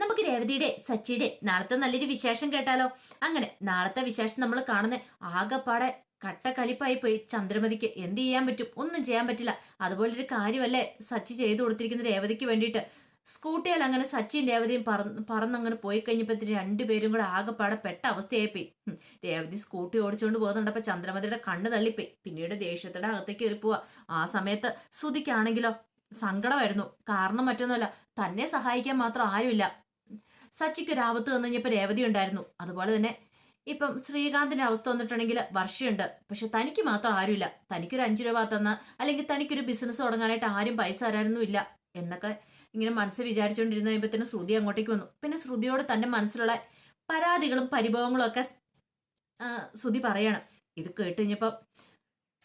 നമുക്ക് രേവതിയുടെ സച്ചിയുടെ നാളത്തെ നല്ലൊരു വിശേഷം കേട്ടാലോ? അങ്ങനെ നാളത്തെ വിശേഷം നമ്മൾ കാണുന്ന ആകെപ്പാടെ കട്ട കലിപ്പായി പോയി ചന്ദ്രമതിക്ക് എന്ത് ചെയ്യാൻ പറ്റും? ഒന്നും ചെയ്യാൻ പറ്റില്ല. അതുപോലൊരു കാര്യമല്ലേ സച്ചി ചെയ്തു കൊടുത്തിരിക്കുന്ന രേവതിക്ക് വേണ്ടിയിട്ട്? സ്കൂട്ടിയിൽ അങ്ങനെ സച്ചിൻ രേവതിയും പറന്ന് പറന്നങ്ങനെ പോയി കഴിഞ്ഞപ്പോൾ രണ്ടുപേരും കൂടെ ആകെപ്പാടെ പെട്ട അവസ്ഥയായിപ്പോയി. രേവതി സ്കൂട്ടി ഓടിച്ചുകൊണ്ട് പോകുന്നുണ്ടപ്പോൾ ചന്ദ്രമതിയുടെ കണ്ണ് തള്ളിപ്പോയി. പിന്നീട് ദേഷ്യത്തിന്റെ അകത്തേക്ക് കയറി പോവാ. ആ സമയത്ത് ശ്രുതിക്കാണെങ്കിലോ? സങ്കടമായിരുന്നു. കാരണം മറ്റൊന്നുമല്ല. തന്നെ സഹായിക്കാൻ മാത്രം ആരുമില്ല. സച്ചിക്ക് ഒരു ആപത്ത് വന്നു കഴിഞ്ഞപ്പോൾ രേവതി ഉണ്ടായിരുന്നു. അതുപോലെ തന്നെ ഇപ്പം ശ്രീകാന്തിന്റെ അവസ്ഥ വന്നിട്ടുണ്ടെങ്കിൽ വർഷയുണ്ട്. പക്ഷെ തനിക്ക് മാത്രം ആരുമില്ല. തനിക്കൊരു അഞ്ചു രൂപ തന്ന അല്ലെങ്കിൽ തനിക്കൊരു ബിസിനസ് തുടങ്ങാനായിട്ട് ആരും പൈസ തരാനൊന്നും ഇല്ല എന്നൊക്കെ ഇങ്ങനെ മനസ്സ് വിചാരിച്ചുകൊണ്ടിരുന്ന കഴിയുമ്പോൾ ശ്രുതി അങ്ങോട്ടേക്ക് വന്നു. പിന്നെ ശ്രുതിയോട് തന്റെ മനസ്സിലുള്ള പരാതികളും പരിഭവങ്ങളും ഒക്കെ ശ്രുതി പറയണം. ഇത് കേട്ട് കഴിഞ്ഞപ്പോൾ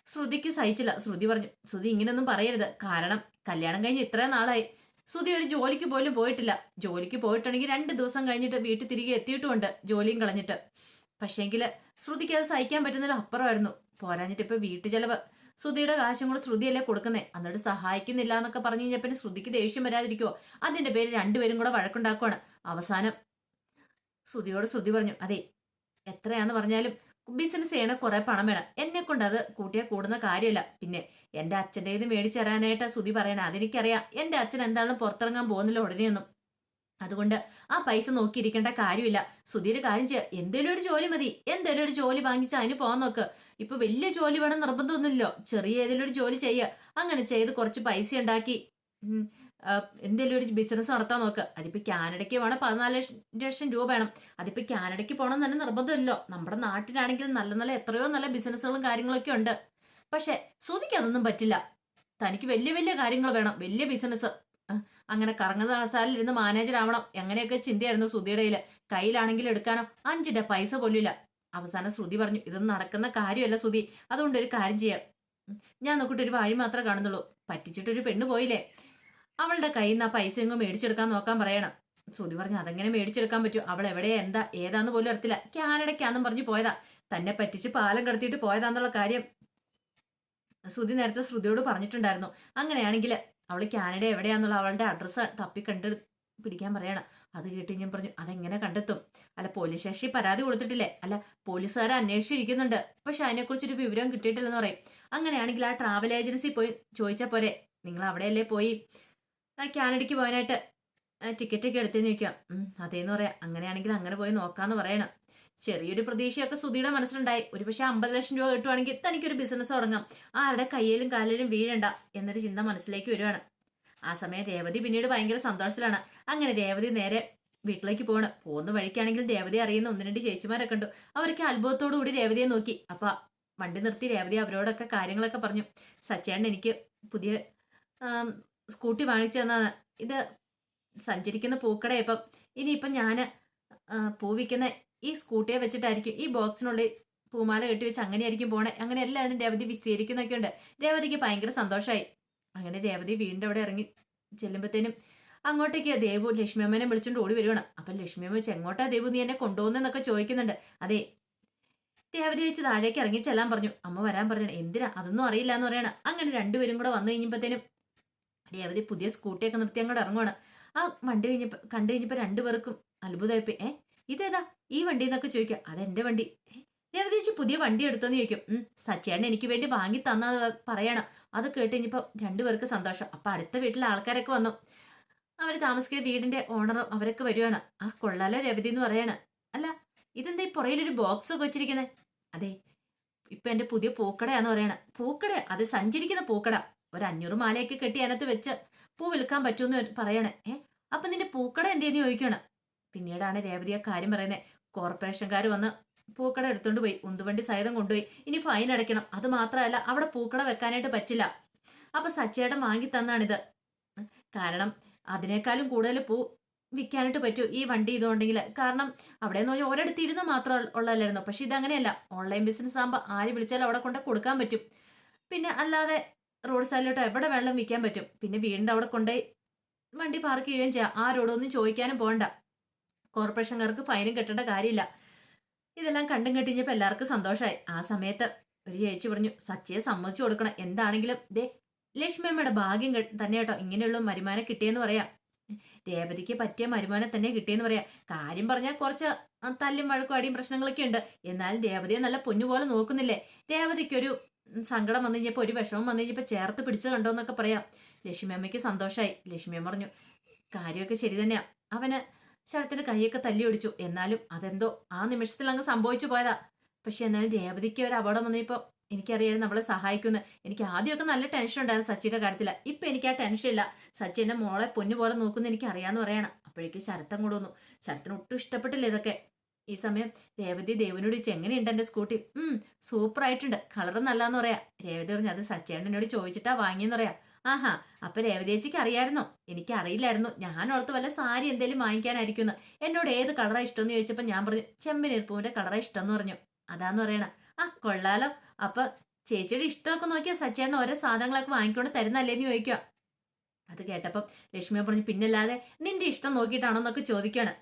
ശ്രുതിക്ക് സഹിച്ചില്ല. ശ്രുതി പറഞ്ഞു ശ്രുതി ഇങ്ങനെയൊന്നും പറയരുത്. കാരണം കല്യാണം കഴിഞ്ഞ് ഇത്രയും നാളായി. ശ്രുതി ഒരു ജോലിക്ക് പോലും പോയിട്ടില്ല. ജോലിക്ക് പോയിട്ടുണ്ടെങ്കിൽ രണ്ട് ദിവസം കഴിഞ്ഞിട്ട് വീട്ടിൽ തിരികെ എത്തിയിട്ടുമുണ്ട് ജോലിയും കളഞ്ഞിട്ട്. പക്ഷേങ്കിൽ ശ്രുതിക്ക് അത് സഹിക്കാൻ പറ്റുന്നൊരു അപ്പുറമായിരുന്നു. പോരാഞ്ഞിട്ട് ഇപ്പൊ വീട്ടു ചെലവ്. ശ്രുതിയുടെ കാശും കൂടെ ശ്രുതിയല്ലേ കൊടുക്കുന്നേ? എന്നിട്ട് സഹായിക്കുന്നില്ല എന്നൊക്കെ പറഞ്ഞു കഴിഞ്ഞാൽ പിന്നെ ശ്രുതിക്ക് ദേഷ്യം വരാതിരിക്കുവോ? അതിന്റെ പേര് രണ്ടുപേരും കൂടെ വഴക്കുണ്ടാക്കുവാണ്. അവസാനം ശ്രുതിയോട് ശ്രുതി പറഞ്ഞു അതെ എത്രയാന്ന് പറഞ്ഞാലും ബിസിനസ് ചെയ്യണ കുറെ പണം വേണം. എന്നെ കൊണ്ട് അത് കൂട്ടിയാൽ കൂടുന്ന കാര്യമില്ല പിന്നെ എന്റെ അച്ഛന്റെ ഇത് മേടിച്ചു തരാനായിട്ട് സുതി പറയണേ. അതെനിക്കറിയാം. എന്റെ അച്ഛൻ എന്താണെന്ന് പുറത്തിറങ്ങാൻ പോകുന്നില്ല ഉടനെയൊന്നും. അതുകൊണ്ട് ആ പൈസ നോക്കിയിരിക്കേണ്ട കാര്യമില്ല. സുധീര് കാര്യം ചെയ്യുക എന്തേലും ഒരു ജോലി മതി. എന്തേലും ഒരു ജോലി വാങ്ങിച്ച് അതിന് പോകാൻ നോക്ക്. ഇപ്പൊ വലിയ ജോലി വേണം നിർബന്ധമൊന്നുമില്ലോ ചെറിയ ഏതെങ്കിലും ഒരു ജോലി ചെയ്യുക അങ്ങനെ ചെയ്ത് കുറച്ച് പൈസ ഉണ്ടാക്കി. എന്തേലും ഒരു ബിസിനസ് നടത്താൻ നോക്കുക അതിപ്പോൾ കാനഡയ്ക്ക് വേണം പതിനാല് ലക്ഷം രൂപ വേണം. അതിപ്പോൾ കാനഡയ്ക്ക് പോകണം തന്നെ നിർബന്ധമില്ലല്ലോ നമ്മുടെ നാട്ടിലാണെങ്കിൽ നല്ല നല്ല എത്രയോ നല്ല ബിസിനസ്സുകളും കാര്യങ്ങളൊക്കെ ഉണ്ട്. പക്ഷേ സുധിക്ക് അതൊന്നും പറ്റില്ല. തനിക്ക് വലിയ വലിയ കാര്യങ്ങൾ വേണം. വലിയ ബിസിനസ് അങ്ങനെ കറങ്ങുന്ന ഇരുന്ന് മാനേജർ ആവണം. എങ്ങനെയൊക്കെ ചിന്തയായിരുന്നു ശ്രുതിയുടെ കയ്യിൽ. കയ്യിലാണെങ്കിൽ എടുക്കാനോ? അഞ്ചിന്റെ പൈസ പോലില്ല അവസാനം ശ്രുതി പറഞ്ഞു ഇതൊന്നും നടക്കുന്ന കാര്യമല്ല ശ്രുതി. അതുകൊണ്ട് ഒരു കാര്യം ചെയ്യാം. ഞാൻ നോക്കിട്ട് ഒരു വഴി മാത്രമേ കാണുന്നുള്ളൂ. പറ്റിച്ചിട്ടൊരു പെണ്ണ് പോയില്ലേ? അവളുടെ കയ്യിൽ നിന്ന് ആ പൈസ എങ്ങും മേടിച്ചെടുക്കാൻ നോക്കാൻ പറയണം. ശ്രുതി പറഞ്ഞു അതെങ്ങനെ മേടിച്ചെടുക്കാൻ പറ്റും? അവൾ എവിടെ എന്താ ഏതാന്ന് പോലും അറിയത്തില്ല. കാനഡയ്ക്കാന്നും പറഞ്ഞു പോയതാ. തന്നെ പറ്റിച്ച് പാലം കടത്തിയിട്ട് പോയതാന്നുള്ള കാര്യം ശ്രുതി നേരത്തെ ശ്രുതിയോട് പറഞ്ഞിട്ടുണ്ടായിരുന്നു. അങ്ങനെയാണെങ്കിൽ അവൾ കാനഡ എവിടെയാന്നുള്ള അവളുടെ അഡ്രസ്സ് തപ്പി കണ്ട് പിടിക്കാൻ പറയണം. അത് കേട്ട് ഞാൻ പറഞ്ഞു അതെങ്ങനെ കണ്ടെത്തും? അല്ല പോലീസ് സ്റ്റേഷനിൽ പരാതി കൊടുത്തിട്ടില്ലേ? അല്ല പോലീസുകാർ അന്വേഷിച്ചിരിക്കുന്നുണ്ട് പക്ഷെ അതിനെക്കുറിച്ചൊരു വിവരം കിട്ടിയിട്ടില്ലെന്ന് പറയും. അങ്ങനെയാണെങ്കിൽ ആ ട്രാവൽ ഏജൻസി പോയി ചോദിച്ചാൽ പോരെ? നിങ്ങൾ അവിടെയല്ലേ പോയി? കാനഡയ്ക്ക് പോകാനായിട്ട് ടിക്കറ്റ് ഒക്കെ എടുത്തേന്ന് നിൽക്കാം അതേന്ന് പറയാം. അങ്ങനെയാണെങ്കിൽ അങ്ങനെ പോയി നോക്കാന്ന് പറയണം. ചെറിയൊരു പ്രതീക്ഷയൊക്കെ സുധിയുടെ മനസ്സിലുണ്ടായി. ഒരു പക്ഷെ അമ്പത് ലക്ഷം രൂപ കിട്ടുവാണെങ്കിൽ തനിക്കൊരു ബിസിനസ് തുടങ്ങാം. ആരുടെ കയ്യിലും കാലിലും വീഴണ്ട എന്നൊരു ചിന്ത മനസ്സിലേക്ക് വരുവാണ്. ആ സമയം രേവതി പിന്നീട് ഭയങ്കര സന്തോഷത്തിലാണ്. അങ്ങനെ രേവതി നേരെ വീട്ടിലേക്ക് പോകണം പോകുന്ന വഴിക്കാണെങ്കിൽ രേവതി അറിയുന്ന ഒന്ന് രണ്ട് ചേച്ചിമാരൊക്കെ ഉണ്ട് അവരൊക്കെ അത്ഭുതത്തോടു കൂടി രേവതിയെ നോക്കി. അപ്പൊ വണ്ടി നിർത്തി രേവതി അവരോടൊക്കെ കാര്യങ്ങളൊക്കെ പറഞ്ഞു. സച്ചേട്ടൻ എനിക്ക് പുതിയ സ്കൂട്ടി വാങ്ങിച്ചു തന്ന ഇത് സഞ്ചരിക്കുന്ന പൂക്കട ഇപ്പം ഇനിയിപ്പം ഞാൻ പൂവിക്കുന്ന ഈ സ്കൂട്ടിയെ വെച്ചിട്ടായിരിക്കും ഈ ബോക്സിനുള്ളിൽ പൂമാല കെട്ടി വെച്ച് അങ്ങനെയായിരിക്കും പോണേ. അങ്ങനെ എല്ലാവരും രേവതി വിസ്തീരിക്കുന്നൊക്കെ ഉണ്ട്. രേവതിക്ക് ഭയങ്കര സന്തോഷമായി അങ്ങനെ രേവതി വീണ്ടും അവിടെ ഇറങ്ങി ചെല്ലുമ്പോഴത്തേനും അങ്ങോട്ടേക്ക് ദേവു ലക്ഷ്മിയമ്മനെ വിളിച്ചുകൊണ്ട് ഓടി വരുവാണ് അപ്പം ലക്ഷ്മിയമ്മ വെച്ച് എങ്ങോട്ടാ ദേവു നീ എന്നെ കൊണ്ടുപോകുന്നെന്നൊക്കെ ചോദിക്കുന്നുണ്ട്. അതെ. രേവതി വെച്ച് താഴേക്ക് ഇറങ്ങി ചെല്ലാൻ പറഞ്ഞു. അമ്മ വരാൻ പറഞ്ഞു എന്തിനാ? അതൊന്നും അറിയില്ല എന്ന് പറയണം. അങ്ങനെ രണ്ടുപേരും കൂടെ വന്നു കഴിഞ്ഞപ്പോഴത്തേനും രേവതി പുതിയ സ്കൂട്ടിയൊക്കെ നിർത്തി അങ്ങോട്ട് ഇറങ്ങുവാണ്. ആ വണ്ടി കഴിഞ്ഞപ്പോ കണ്ടു കഴിഞ്ഞപ്പോ രണ്ടുപേർക്കും അത്ഭുതമായിപ്പോയി. ഏ ഇതേതാ? ഈ വണ്ടി എന്നൊക്കെ ചോദിക്കുക. അതെന്റെ വണ്ടി. "ഏ, രേവതി ചേച്ചി പുതിയ വണ്ടി എടുത്തെന്ന് ചോദിക്കും. ഉം സച്ചേട്ടൻ എനിക്ക് വേണ്ടി വാങ്ങി തന്നാ പറയണം. അത് കേട്ട് കഴിഞ്ഞപ്പോ രണ്ടുപേർക്ക് സന്തോഷം. അപ്പൊ അടുത്ത വീട്ടിലെ ആൾക്കാരൊക്കെ വന്നു. അവർ താമസിക്കുന്ന വീടിന്റെ ഓണറും അവരൊക്കെ വരുവാണ്. ആ കൊള്ളാലോ രവതി എന്ന് പറയാണ്. അല്ല ഇതെന്താ ഈ പുറയിലൊരു ബോക്സ് ഒക്കെ വെച്ചിരിക്കുന്നത് അതെ ഇപ്പൊ എന്റെ പുതിയ പൂക്കടയാന്ന് പറയണ. പൂക്കട അത് സഞ്ചരിക്കുന്ന പൂക്കട. ഒരു അഞ്ഞൂറ് മാലയൊക്കെ കെട്ടി അതിനകത്ത് വെച്ച് പൂ വിൽക്കാൻ പറ്റുമെന്ന് പറയണേ. ഏ? അപ്പൊ നിന്റെ പൂക്കട എന്തേന്ന് ചോദിക്കണം? പിന്നീടാണ് രേവതി ആ കാര്യം പറയുന്നത് കോർപ്പറേഷൻകാർ വന്ന് പൂക്കട എടുത്തോണ്ട് പോയി. ഉന്തുവണ്ടി സഹിതം കൊണ്ടുപോയി. ഇനി ഫൈൻ അടയ്ക്കണം. അത് മാത്രമല്ല അവിടെ പൂക്കട വെക്കാനായിട്ട് പറ്റില്ല. അപ്പൊ സച്ചേട്ടൻ വാങ്ങി തന്നാണിത്. കാരണം അതിനേക്കാളും കൂടുതൽ പൂ വിൽക്കാനായിട്ട് പറ്റൂ ഈ വണ്ടി ഇതുകൊണ്ടെങ്കിൽ. കാരണം അവിടെ എന്ന് പറഞ്ഞാൽ ഒരിടത്ത് ഇരുന്ന് മാത്രം ഉള്ളതല്ലായിരുന്നു. പക്ഷെ ഇതങ്ങനെയല്ല. ഓൺലൈൻ ബിസിനസ് ആകുമ്പോൾ ആര് വിളിച്ചാലും അവിടെ കൊണ്ട് കൊടുക്കാൻ പറ്റും. പിന്നെ അല്ലാതെ റോഡ് സൈഡിലോട്ടോ എവിടെ വെള്ളം വിൽക്കാൻ പറ്റും? പിന്നെ വീണ്ടും അവിടെ കൊണ്ടുപോയി വണ്ടി പാർക്ക് ചെയ്യുകയും ചെയ്യാം. ആരോടൊന്നും ചോദിക്കാനും പോകണ്ട. കോർപ്പറേഷൻകാർക്ക് ഫൈനും കെട്ടേണ്ട കാര്യമില്ല. ഇതെല്ലാം കണ്ടും കെട്ടിഞ്ഞപ്പോൾ എല്ലാവർക്കും സന്തോഷമായി. ആ സമയത്ത് ഒരു ചേച്ചി പറഞ്ഞു സച്ചിയെ സമ്മതിച്ചു കൊടുക്കണം. എന്താണെങ്കിലും ദേ ലക്ഷ്മിയമ്മയുടെ ഭാഗ്യം തന്നെ കേട്ടോ. ഇങ്ങനെയുള്ള വരുമാനം കിട്ടിയെന്ന് പറയാം. രേവതിക്ക് പറ്റിയ വരുമാനം തന്നെ കിട്ടിയെന്ന് പറയാം. കാര്യം പറഞ്ഞാൽ കുറച്ച് തല്ലും വഴക്കും അടിയും പ്രശ്നങ്ങളൊക്കെ ഉണ്ട്. എന്നാലും രേവതിയെ നല്ല പൊന്നുപോലെ നോക്കുന്നില്ലേ? രേവതിക്കൊരു സങ്കടം വന്നു കഴിഞ്ഞപ്പോൾ ഒരു വിഷമം വന്നു കഴിഞ്ഞപ്പോൾ ചേർത്ത് പിടിച്ചു കണ്ടോ എന്നൊക്കെ പറയാം. ലക്ഷ്മി അമ്മയ്ക്ക് സന്തോഷമായി ലക്ഷ്മി അമ്മ പറഞ്ഞു കാര്യമൊക്കെ ശരി തന്നെയാ. അവന് ശരത്തിന്റെ കൈയൊക്കെ തല്ലി ഒടിച്ചു എന്നാലും അതെന്തോ ആ നിമിഷത്തിൽ അങ്ങ് സംഭവിച്ചു പോയതാ. പക്ഷെ എന്നാലും രേവതിക്ക് ഒരു അപകടം വന്നപ്പോൾ എനിക്കറിയായിരുന്നു നമ്മളെ സഹായിക്കുന്നു എനിക്ക് ആദ്യമൊക്കെ നല്ല ടെൻഷൻ ഉണ്ടായിരുന്നു സച്ചിയുടെ കാര്യത്തിൽ. ഇപ്പൊ എനിക്ക് ആ ടെൻഷൻ ഇല്ല. സച്ചി എന്റെ മോളെ പൊന്നു പോലെ നോക്കുന്ന എനിക്ക് അറിയാന്ന് പറയണം. അപ്പോഴേക്കും ശരത്തം കൂടെ വന്നു. ശരത്തിന് ഒട്ടും ഇഷ്ടപ്പെട്ടില്ല ഇതൊക്കെ. ഈ സമയം രേവതി ദേവനോട് ചോദിച്ചു എങ്ങനെയുണ്ട് എന്റെ സ്കൂട്ടി? ഉം സൂപ്പർ ആയിട്ടുണ്ട് കളർ നല്ലാന്ന് പറയാ. രേവതി പറഞ്ഞു അത് സച്ചേണ്ടനോട് ചോദിച്ചിട്ടാ വാങ്ങിയെന്ന് പറയാ. ആഹാ അപ്പൊ രേവതി ചേച്ചിക്ക് അറിയായിരുന്നോ? എനിക്ക് അറിയില്ലായിരുന്നു. ഞാൻ ഓർത്ത് വല്ല സാരി എന്തേലും വാങ്ങിക്കാനായിരിക്കും എന്നോട് ഏത് കളറാ ഇഷ്ടം എന്ന് ചോദിച്ചപ്പോ ഞാൻ പറഞ്ഞു ചെമ്പനിരിപ്പൂവിന്റെ കളറാ ഇഷ്ടം എന്ന് പറഞ്ഞു. അതാന്ന് പറയണ. ആ കൊള്ളാലോ. അപ്പൊ ചേച്ചിയുടെ ഇഷ്ടമൊക്കെ നോക്കിയാ സച്ചേണ്ണ ഓരോ സാധനങ്ങളൊക്കെ വാങ്ങിക്കൊണ്ട് തരുന്നല്ലേന്ന് ചോദിക്കുക അത് കേട്ടപ്പം ലക്ഷ്മിയെ പറഞ്ഞു പിന്നല്ലാതെ നിന്റെ ഇഷ്ടം നോക്കിയിട്ടാണോ എന്നൊക്കെ ചോദിക്കുകയാണ്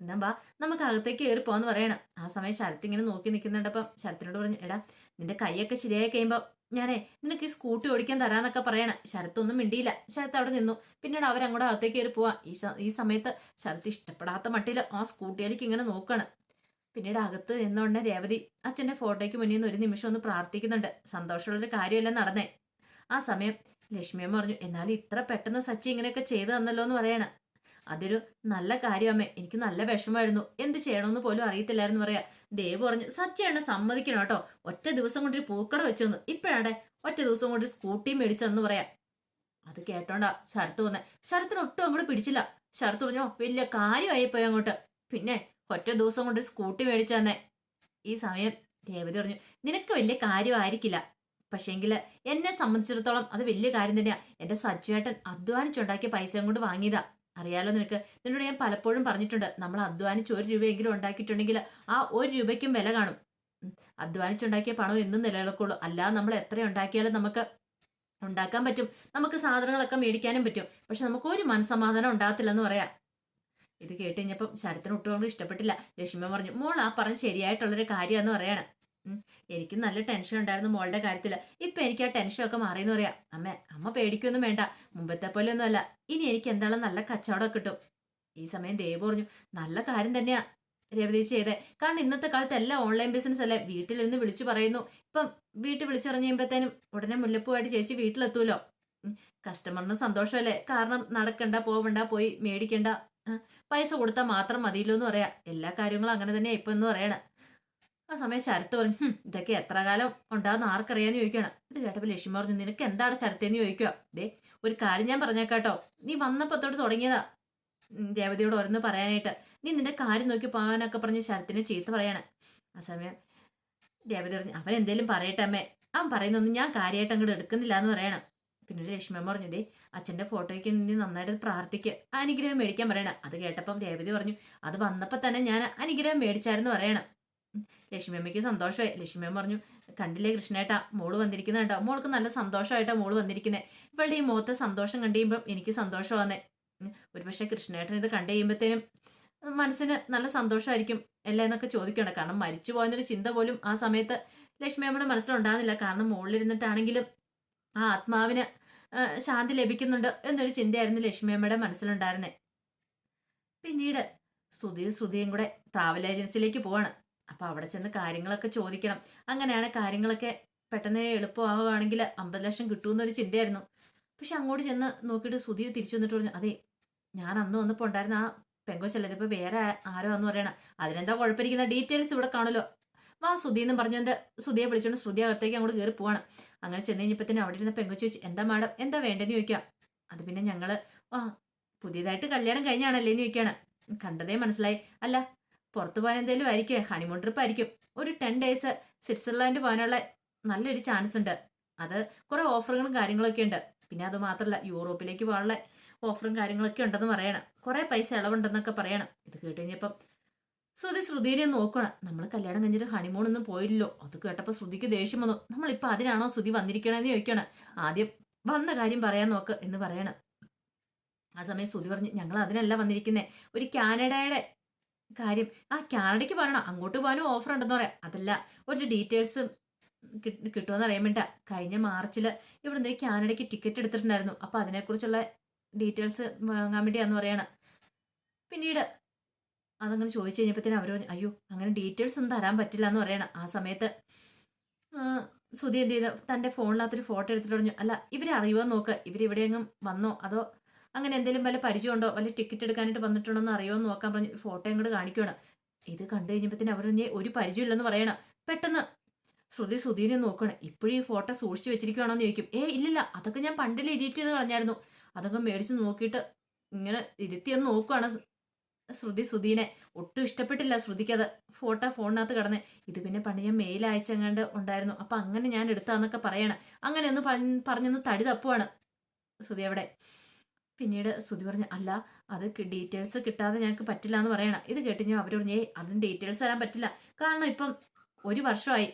എന്നാ ബാ നമുക്ക് അകത്തേക്ക് കയറി പോന്ന് പറയണം. ആ സമയം ശരത്ത് ഇങ്ങനെ നോക്കി നിൽക്കുന്നുണ്ടപ്പം ശരത്തിനോട് പറഞ്ഞു എടാ നിന്റെ കൈയൊക്കെ ശരിയായി കഴിയുമ്പോൾ ഞാനേ നിനക്ക് ഈ സ്കൂട്ടി ഓടിക്കാൻ തരാന്നൊക്കെ പറയണം. ശരത്തൊന്നും മിണ്ടിയില്ല. ശരത്ത് അവിടെ നിന്നു. പിന്നീട് അവരങ്ങോട്ട് അകത്തേക്ക് കയറി പോവാ. ഈ ഈ സമയത്ത് ശരത്ത് ഇഷ്ടപ്പെടാത്ത മട്ടിൽ ആ സ്കൂട്ടിയിലേക്ക് ഇങ്ങനെ നോക്കുകയാണ് പിന്നീട് അകത്ത് നിന്നുകൊണ്ട് രേവതി അച്ഛന്റെ ഫോട്ടോയ്ക്ക് മുന്നിൽ നിന്ന് ഒരു നിമിഷം ഒന്ന് പ്രാർത്ഥിക്കുന്നുണ്ട്. സന്തോഷമുള്ളൊരു കാര്യമല്ല നടന്നേ. ആ സമയം ലക്ഷ്മിയമ്മ പറഞ്ഞു എന്നാലും ഇത്ര പെട്ടെന്ന് സച്ചി ഇങ്ങനെയൊക്കെ ചെയ്തു തന്നല്ലോ എന്ന് പറയണ. അതൊരു നല്ല കാര്യമേ എനിക്ക് നല്ല വിഷമമായിരുന്നു. എന്ത് ചെയ്യണമെന്ന് പോലും അറിയത്തില്ലായിരുന്നു പറയാ. ദേവ് പറഞ്ഞു സച്ചയാണ് സമ്മതിക്കണം കേട്ടോ. ഒറ്റ ദിവസം കൊണ്ടൊരു പൂക്കട വെച്ചെന്ന് ഇപ്പഴാണെ? ഒറ്റ ദിവസം കൊണ്ട് സ്കൂട്ടി മേടിച്ചെന്ന് പറയാ. അത് കേട്ടോണ്ടാ ശരത്ത് വന്നെ. ശരത്തിന് ഒട്ടും അങ്ങോട്ട് പിടിച്ചില്ല. ശരത്ത് പറഞ്ഞോ വലിയ കാര്യമായി പോയി അങ്ങോട്ട്. പിന്നെ ഒറ്റ ദിവസം കൊണ്ട് സ്കൂട്ടി മേടിച്ചു തന്നെ ഈ സമയം ദേവതി പറഞ്ഞു നിനക്ക് വലിയ കാര്യമായിരിക്കില്ല. പക്ഷേങ്കിൽ എന്നെ സംബന്ധിച്ചിടത്തോളം അത് വലിയ കാര്യം തന്നെയാ. എന്റെ സജ്ജുവേട്ടൻ അധ്വാനിച്ചുണ്ടാക്കിയ പൈസയും കൊണ്ട് വാങ്ങിയതാ. അറിയാലോ നിനക്ക്? നിന്നോട് ഞാൻ പലപ്പോഴും പറഞ്ഞിട്ടുണ്ട്. നമ്മൾ അധ്വാനിച്ച് ഒരു രൂപയെങ്കിലും ഉണ്ടാക്കിയിട്ടുണ്ടെങ്കിൽ ആ ഒരു രൂപയ്ക്കും വില കാണും. അധ്വാനിച്ചുണ്ടാക്കിയ പണം എന്നും നിലനിൽക്കുള്ളൂ. അല്ലാതെ നമ്മൾ എത്ര ഉണ്ടാക്കിയാലും നമുക്ക് ഉണ്ടാക്കാൻ പറ്റും. നമുക്ക് സാധനങ്ങളൊക്കെ മേടിക്കാനും പറ്റും. പക്ഷെ നമുക്ക് ഒരു മനസമാധാനം ഉണ്ടാകത്തില്ലെന്ന് പറയാം. ഇത് കേട്ട് കഴിഞ്ഞപ്പം ശരത്തിന് ഒട്ടുകൊണ്ട് ഇഷ്ടപ്പെട്ടില്ല. ലക്ഷ്മി പറഞ്ഞു മോൾ ആ പറഞ്ഞ് ശരിയായിട്ടുള്ളൊരു കാര്യമെന്ന് പറയാണ്. എനിക്ക് നല്ല ടെൻഷൻ ഉണ്ടായിരുന്നു മോളുടെ കാര്യത്തിൽ ഇപ്പൊ എനിക്ക് ആ ടെൻഷൻ ഒക്കെ മാറിയെന്ന് പറയാം. അമ്മ അമ്മ പേടിക്കൊന്നും വേണ്ട. മുമ്പത്തെ പോലെ ഒന്നും അല്ല. ഇനി എനിക്ക് എന്താണോ നല്ല കച്ചവടം കിട്ടും. ഈ സമയം ദേവ് പറഞ്ഞു നല്ല കാര്യം തന്നെയാ രേവതി ചെയ്തേ. കാരണം ഇന്നത്തെ കാലത്ത് എല്ലാം ഓൺലൈൻ ബിസിനസ് അല്ലേ? വീട്ടിലിരുന്ന് വിളിച്ചു പറയുന്നു. ഇപ്പം വീട്ടിൽ വിളിച്ചറിഞ്ഞ് കഴിയുമ്പോഴത്തേനും ഉടനെ മുല്ലപ്പൂവായിട്ട് ചേച്ചി വീട്ടിലെത്തൂലോ. കസ്റ്റമറിന് സന്തോഷമല്ലേ? കാരണം നടക്കണ്ട പോവണ്ട പോയി മേടിക്കണ്ട. പൈസ കൊടുത്താൽ മാത്രം മതിയല്ലോ എന്ന് പറയാം. എല്ലാ കാര്യങ്ങളും അങ്ങനെ തന്നെയാ ഇപ്പൊ എന്ന് പറയണ. ആ സമയം ശരത്ത് പറഞ്ഞു "ഹും, ഇതൊക്കെ എത്ര കാലം ഉണ്ടാകുന്ന ആർക്കറിയാന്ന് ചോദിക്കണം ഇത് കേട്ടപ്പോൾ ലക്ഷ്മി പറഞ്ഞു നിനക്ക് എന്താണ് ശരത്തേന്ന് ചോദിക്കുക? ദേ ഒരു കാര്യം ഞാൻ പറഞ്ഞേക്കാട്ടോ. നീ വന്നപ്പോ തൊട്ട് തുടങ്ങിയതാ. രേവതിയോട് ഓരോന്ന് പറയാനായിട്ട്. നീ നിന്റെ കാര്യം നോക്കി പോകാനൊക്കെ പറഞ്ഞ് ശരത്തിനെ ചീത്ത പറയാണ്. ആ സമയം രേവതി പറഞ്ഞു അവൻ എന്തേലും പറയട്ടെ അമ്മേ. അവൻ പറയുന്നൊന്നും ഞാൻ കാര്യമായിട്ട് അങ്ങോട്ട് എടുക്കുന്നില്ല എന്ന് പറയണം. പിന്നെ ലക്ഷ്മി പറഞ്ഞു ദേ അച്ഛന്റെ ഫോട്ടോയ്ക്ക് നീ നന്നായിട്ട് പ്രാർത്ഥിക്കുക അനുഗ്രഹം മേടിക്കാൻ പറയണം. അത് കേട്ടപ്പം രേവതി പറഞ്ഞു അത് വന്നപ്പോ തന്നെ ഞാൻ അനുഗ്രഹം മേടിച്ചായിരുന്നു പറയണം. ഉം. ലക്ഷ്മി സന്തോഷമായി. ലക്ഷ്മിയമ്മ പറഞ്ഞു കണ്ടില്ലേ കൃഷ്ണേട്ടാ മോൾ വന്നിരിക്കുന്നുണ്ടോ മോൾക്ക് നല്ല സന്തോഷമായിട്ടാ മോൾ വന്നിരിക്കുന്നത് ഇവളുടെ ഈ മുഖത്തെ സന്തോഷം കണ്ടു കഴിയുമ്പം എനിക്ക് സന്തോഷമാന്നേ. ഒരുപക്ഷെ കൃഷ്ണേട്ടൻ ഇത് കണ്ടു കഴിയുമ്പോഴത്തേനും മനസ്സിന് നല്ല സന്തോഷമായിരിക്കും എല്ലാം എന്നൊക്കെ ചോദിക്കണം കാരണം മരിച്ചു പോയെന്നൊരു ചിന്ത പോലും ആ സമയത്ത് ലക്ഷ്മിയമ്മയുടെ മനസ്സിലുണ്ടാകുന്നില്ല. കാരണം മുകളിലിരുന്നിട്ടാണെങ്കിലും ആ ആത്മാവിന് ശാന്തി ലഭിക്കുന്നുണ്ട് എന്നൊരു ചിന്തയായിരുന്നു ലക്ഷ്മിയമ്മയുടെ മനസ്സിലുണ്ടായിരുന്നത് മനസ്സിലുണ്ടായിരുന്നേ. പിന്നീട് ശ്രുതി ശ്രുതിയും കൂടെ ട്രാവൽ ഏജൻസിയിലേക്ക് പോവാണ്. അപ്പൊ അവിടെ ചെന്ന് കാര്യങ്ങളൊക്കെ ചോദിക്കണം. അങ്ങനെയാണ് കാര്യങ്ങളൊക്കെ പെട്ടെന്ന് എളുപ്പമാവുകയാണെങ്കിൽ അമ്പത് ലക്ഷം കിട്ടുമെന്നൊരു ചിന്തയായിരുന്നു. പക്ഷെ അങ്ങോട്ട് ചെന്ന് നോക്കിയിട്ട് സുധീർ തിരിച്ചു വന്നിട്ട് പറഞ്ഞു അതെ ഞാൻ അന്ന് വന്നപ്പോൾ ഉണ്ടായിരുന്ന ആ പെങ്കൊച്ചല്ല ഇപ്പൊ വേറെ ആരോ എന്ന് പറയണം. അതിനെന്താ കുഴപ്പമിരിക്കുന്ന? ഡീറ്റെയിൽസ് ഇവിടെ കാണുമല്ലോ. വാ സുധീ എന്ന് പറഞ്ഞുകൊണ്ട് സുധിയെ വിളിച്ചോണ്ട് സുധി അകത്തേക്ക് അങ്ങോട്ട് കയറി പോവാണ്. അങ്ങനെ ചെന്ന് കഴിഞ്ഞപ്പത്തിന് അവിടെ ഇരുന്ന പെങ്കൊച്ചു ചോദിച്ചു എന്താ മാഡം എന്താ വേണ്ടെന്ന് ചോദിക്കാം? അത് പിന്നെ ഞങ്ങൾ ആ പുതിയതായിട്ട് കല്യാണം കഴിഞ്ഞാണല്ലേ എന്ന് ചോദിക്കാണ്. കണ്ടതേ മനസ്സിലായി. അല്ല പുറത്തു പോകാൻ എന്തെങ്കിലും ആയിരിക്കും ഹണിമൂൺ ട്രിപ്പ് ആയിരിക്കും. ഒരു ടെൻ ഡേയ്സ് സ്വിറ്റ്സർലാൻഡ് പോകാനുള്ള നല്ലൊരു ചാൻസ് ഉണ്ട്. അത് കുറെ ഓഫറുകളും കാര്യങ്ങളൊക്കെ ഉണ്ട്. പിന്നെ അത് മാത്രമല്ല യൂറോപ്പിലേക്ക് പോകാനുള്ള ഓഫറും കാര്യങ്ങളൊക്കെ ഉണ്ടെന്ന് പറയണം. കുറെ പൈസ ഇളവുണ്ടെന്നൊക്കെ പറയണം. ഇത് കേട്ട് കഴിഞ്ഞപ്പം ശ്രുതി ശ്രുതിനെ നോക്കണം. നമ്മൾ കല്യാണം കഴിഞ്ഞിട്ട് ഹണിമൂൺ ഒന്നും പോയില്ലല്ലോ. അത് കേട്ടപ്പോൾ ശ്രുതിക്ക് ദേഷ്യം വന്നു. നമ്മളിപ്പോൾ അതിനാണോ ശ്രുതി വന്നിരിക്കണമെന്ന് ചോദിക്കണം. ആദ്യം വന്ന കാര്യം പറയാൻ നോക്ക് എന്ന് പറയണം. ആ സമയം ശ്രുതി പറഞ്ഞു ഞങ്ങൾ അതിനല്ല വന്നിരിക്കുന്നത് ഒരു കാനഡയുടെ കാര്യം. ആ കാനഡയ്ക്ക് പറയണം. അങ്ങോട്ട് പോകാനും ഓഫർ ഉണ്ടെന്ന് പറയാം. അതല്ല ഒരു ഡീറ്റെയിൽസ് കിട്ടുമെന്ന് അറിയാൻ വേണ്ട കഴിഞ്ഞ മാർച്ചിൽ ഇവിടെ കാനഡയ്ക്ക് ടിക്കറ്റ് എടുത്തിട്ടുണ്ടായിരുന്നു. അപ്പോൾ അതിനെക്കുറിച്ചുള്ള ഡീറ്റെയിൽസ് വാങ്ങാൻ വേണ്ടിയാന്ന് പറയാണ്. പിന്നീട് അതങ്ങനെ ചോദിച്ചു കഴിഞ്ഞപ്പോഴത്തേനും അവർ അയ്യോ അങ്ങനെ ഡീറ്റെയിൽസ് ഒന്നും തരാൻ പറ്റില്ല എന്ന് പറയണം. ആ സമയത്ത് സുധി എന്ത് ചെയ്തു? തന്റെ ഫോണിനകത്തൊരു ഫോട്ടോ എടുത്തിട്ട് പറഞ്ഞു അല്ല ഇവരെ അറിയുമോ നോക്ക്. ഇവരിവിടെയെങ്കിലും വന്നോ? അതോ അങ്ങനെ എന്തെങ്കിലും വല്ല പരിചയമുണ്ടോ? വല്ല ടിക്കറ്റ് എടുക്കാനായിട്ട് വന്നിട്ടുണ്ടോ എന്ന് അറിയുമോ എന്ന് നോക്കാൻ പറഞ്ഞ് ഫോട്ടോ അങ്ങോട്ട് കാണിക്കുകയാണ് ഇത് കണ്ടു കഴിഞ്ഞപ്പോൾ അവർ പറഞ്ഞ് ഒരു പരിചയമില്ലെന്ന് പറയണം. പെട്ടെന്ന് ശ്രുതി സുധീനെ നോക്കണം ഇപ്പോഴും ഈ ഫോട്ടോ സൂക്ഷിച്ചു വെച്ചിരിക്കുകയാണോ എന്ന് ചോദിക്കും. ഏ ഇല്ലില്ല. അതൊക്കെ ഞാൻ പണ്ടിൽ എഡിറ്റ് ചെയ്ത് കളഞ്ഞായിരുന്നു. അതൊക്കെ മേടിച്ച് നോക്കിയിട്ട് ഇങ്ങനെ ഇരുത്തിയെന്ന് നോക്കുവാണ് ശ്രുതി സുധീനെ ഒട്ടും ഇഷ്ടപ്പെട്ടില്ല ശ്രുതിക്ക് അത്. ഫോട്ടോ ഫോണിനകത്ത് കിടന്ന്. ഇത് പിന്നെ പണ്ട് ഞാൻ മെയിൽ അയച്ചങ്ങാണ്ട് ഉണ്ടായിരുന്നു. അപ്പൊ അങ്ങനെ ഞാൻ എടുത്താന്നൊക്കെ പറയണം. അങ്ങനെ ഒന്ന് പറഞ്ഞൊന്ന് തടി തപ്പുവാണ് ശ്രുതി അവിടെ. പിന്നീട് ശ്രുതി പറഞ്ഞു അല്ല അത് ഡീറ്റെയിൽസ് കിട്ടാതെ ഞങ്ങൾക്ക് പറ്റില്ല എന്ന് പറയണം. ഇത് കേട്ട് ഞാൻ അവർ പറഞ്ഞു അതിന് ഡീറ്റെയിൽസ് തരാൻ പറ്റില്ല. കാരണം ഇപ്പം ഒരു വർഷമായി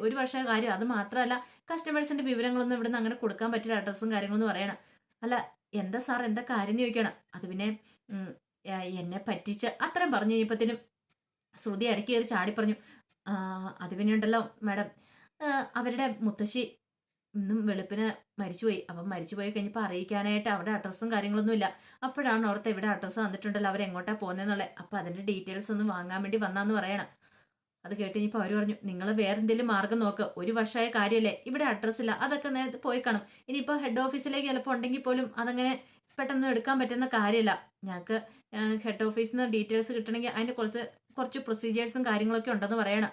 ഒരു വർഷമായ കാര്യം. അത് മാത്രമല്ല കസ്റ്റമേഴ്സിന്റെ വിവരങ്ങളൊന്നും ഇവിടുന്ന് അങ്ങനെ കൊടുക്കാൻ പറ്റില്ല അഡ്രസ്സും കാര്യങ്ങളൊന്നും പറയണം. അല്ല എന്താ സാർ എന്താ കാര്യം എന്ന് ചോദിക്കണം. അത് പിന്നെ എന്നെ പറ്റിച്ച് അത്രയും പറഞ്ഞു കഴിഞ്ഞപ്പത്തിനും ശ്രുതി ഇടയ്ക്ക് കയറി ചാടി പറഞ്ഞു "ആ, അത് പിന്നെ ഉണ്ടല്ലോ മാഡം അവരുടെ മുത്തശ്ശി ഇന്നും വെളുപ്പിന് മരിച്ചുപോയി. അപ്പം മരിച്ചുപോയി കഴിഞ്ഞപ്പോൾ അറിയിക്കാനായിട്ട് അവിടെ അഡ്രസ്സും കാര്യങ്ങളൊന്നും ഇല്ല. അപ്പോഴാണ് ഓർത്ത് ഇവിടെ അഡ്രസ്സ് തന്നിട്ടുണ്ടല്ലോ അവരെങ്ങോട്ടാ പോകുന്നതെന്നുള്ളത് അപ്പം അതിന്റെ ഡീറ്റെയിൽസ് ഒന്നും വാങ്ങാൻ വേണ്ടി വന്നാന്ന് പറയണം. അത് കേട്ട് കഴിഞ്ഞപ്പോൾ അവർ പറഞ്ഞു നിങ്ങൾ വേറെ എന്തെങ്കിലും മാർഗം നോക്ക്. ഒരു വർഷമായ കാര്യമല്ലേ ഇവിടെ അഡ്രസ്സ് ഇല്ല. അതൊക്കെ നേരത്തെ പോയി കാണും. ഇനിയിപ്പോൾ ഹെഡ് ഓഫീസിലേക്ക് ചിലപ്പോൾ ഉണ്ടെങ്കിൽ പോലും അതങ്ങനെ പെട്ടെന്ന് എടുക്കാൻ പറ്റുന്ന കാര്യമല്ല ഞങ്ങൾക്ക് ഹെഡ് ഓഫീസിൽ നിന്ന് ഡീറ്റെയിൽസ് കിട്ടണമെങ്കിൽ അതിന്റെ കുറച്ച് കുറച്ച് പ്രൊസീജിയേഴ്സും കാര്യങ്ങളൊക്കെ ഉണ്ടെന്ന് പറയണം.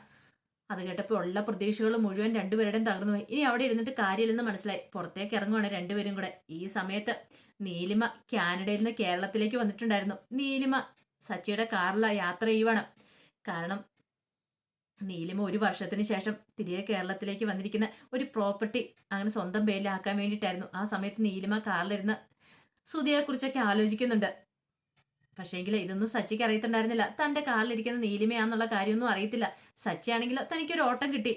അത് കേട്ടപ്പോൾ ഉള്ള പ്രതീക്ഷകൾ മുഴുവൻ രണ്ടുപേരുടെയും തകർന്നു പോയി. ഇനി അവിടെ ഇരുന്നിട്ട് കാര്യമില്ലെന്ന് മനസ്സിലായി. പുറത്തേക്ക് ഇറങ്ങുവാണ് രണ്ടുപേരും കൂടെ. ഈ സമയത്ത് നീലിമ കാനഡയിൽ നിന്ന് കേരളത്തിലേക്ക് വന്നിട്ടുണ്ടായിരുന്നു. നീലിമ സച്ചിയുടെ കാറില യാത്ര ചെയ്യുവാണ്. കാരണം നീലിമ ഒരു വർഷത്തിന് ശേഷം തിരികെ കേരളത്തിലേക്ക് വന്നിരിക്കുന്ന ഒരു പ്രോപ്പർട്ടി അങ്ങനെ സ്വന്തം പേരിലാക്കാൻ വേണ്ടിയിട്ടായിരുന്നു. ആ സമയത്ത് നീലിമ കാറിലിരുന്ന് സുതിയെക്കുറിച്ചൊക്കെ ആലോചിക്കുന്നുണ്ട്. പക്ഷേങ്കിൽ ഇതൊന്നും സച്ചിക്ക് അറിയത്തുണ്ടായിരുന്നില്ല. തന്റെ കാറിലിരിക്കുന്ന നീലിമയാന്നുള്ള കാര്യമൊന്നും അറിയത്തില്ല. സച്ചിയാണെങ്കിലോ തനിക്കൊരു ഓട്ടം കിട്ടി.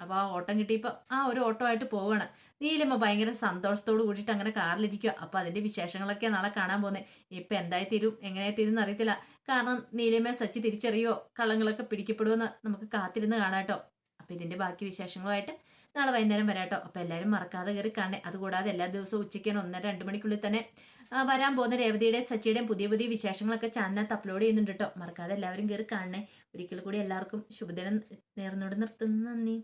അപ്പോൾ ആ ഓട്ടം കിട്ടിയപ്പോൾ ആ ഒരു ഓട്ടോ ആയിട്ട് പോവുകയാണ് നീലിമ ഭയങ്കര സന്തോഷത്തോട് കൂടിയിട്ട് അങ്ങനെ കാറിലിരിക്കുക അപ്പോൾ അതിന്റെ വിശേഷങ്ങളൊക്കെ നാളെ കാണാൻ പോകുന്നത് ഇപ്പം എന്തായി തീരും എങ്ങനെ തീരും അറിയത്തില്ല. കാരണം നീലിമ സച്ചി തിരിച്ചറിയോ കള്ളങ്ങളൊക്കെ പിടിക്കപ്പെടുമെന്ന് നമുക്ക് കാത്തിരുന്ന് കാണാട്ടോ അപ്പോൾ ഇതിന്റെ ബാക്കി വിശേഷങ്ങളുമായിട്ട് നാളെ വൈകുന്നേരം വരാട്ടോ. അപ്പോൾ എല്ലാവരും മറക്കാതെ കയറി കാണേ അതുകൂടാതെ എല്ലാ ദിവസവും ഉച്ചയ്ക്ക് ഒന്നര രണ്ട് മണിക്കുള്ളിൽ തന്നെ വരാൻ പോകുന്ന രേവതിയുടെ സച്ചിയുടെയും പുതിയ പുതിയ വിശേഷങ്ങളൊക്കെ ചാനലിനകത്ത് അപ്ലോഡ് ചെയ്യുന്നുണ്ട് കേട്ടോ മറക്കാതെ എല്ലാവരും കയറി കാണണേ. ഒരിക്കൽ കൂടി എല്ലാവർക്കും ശുഭദിനം നേർന്നോട് നിർത്തുന്നു. നന്ദി.